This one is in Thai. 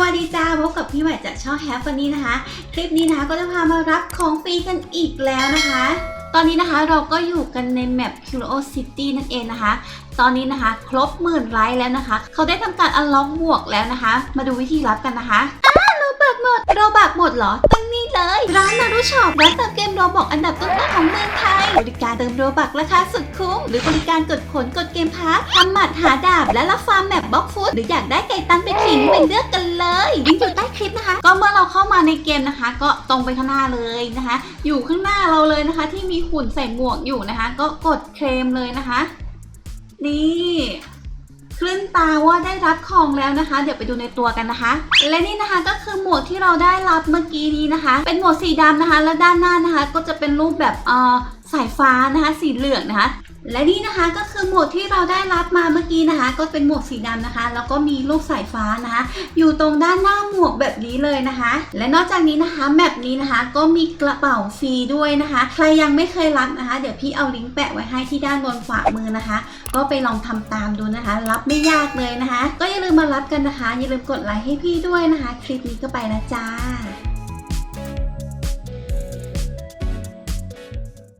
วัสดีจ้าพบกับพี่ใหม่จากช่องแฮปฟันนี่นะคะ คลิปนี้นะคะก็จะพามารับของฟรีกันอีกแล้วนะคะ ตอนนี้นะคะเราก็อยู่กันในแมป Curiosity นั่นเองนะคะ ตอนนี้นะคะครบหมื่นไลค์แล้วนะคะ เขาได้ทำการอัลล็อกบวกแล้วนะคะ มาดูวิธีรับกันนะคะอ้าโรบักหมดโรบักหมดเหรอตั้ง เลย ร้านนารุช็อปร้านเติมเกมโรบอกอันดับต้นๆของเมืองไทย บริการเติมโรบักราคาสุดคุ้ม หรือบริการกดผลกดเกมพาร์ททำหมัดหาดาบ และรับฟาร์มแมปบล็อกฟุตหรืออยากได้ไก่ตันไปขิงไปเลือกกันเลยลิงก์อยู่ใต้คลิปนะคะ ก็เมื่อเราเข้ามาในเกมนะคะ ก็ตรงไปข้างหน้าเลยนะคะ อยู่ข้างหน้าเราเลยนะคะ ที่มีหุ่นใส่หมวกอยู่นะคะ ก็กดเคลมเลยนะคะ นี่ ขึ้นตาว่าได้รับของแล้วนะคะ เดี๋ยวไปดูในตัวกันนะคะ และนี่นะคะก็คือหมวกที่เราได้รับเมื่อกี้นี้นะคะ เป็นหมวกสีดำนะคะ และด้านหน้านะคะ ก็จะเป็นรูปแบบเอ่อสายฟ้านะคะ สีเหลืองนะคะ และนี่นะคะก็คือหมวกที่เราได้รับมาเมื่อกี้นะคะ ก็เป็นหมวกสีดำนะคะ แล้วก็มีรูปสายฟ้านะคะ อยู่ตรงด้านหน้าหมวกแบบนี้เลยนะคะ และนอกจากนี้นะคะแมปนี้นะคะ ก็มีกระเป๋าฟรีด้วยนะคะ ใครยังไม่เคยรับนะคะ เดี๋ยวพี่เอาลิงก์แปะไว้ให้ที่ด้านบนขวามือนะคะ ก็ไปลองทำตามดูนะคะ รับไม่ยากเลยนะคะ ก็อย่าลืมมารับกันนะคะอย่าลืมกดไลค์ให้พี่ด้วยนะคะ คลิปนี้ก็ไปแล้วจ้า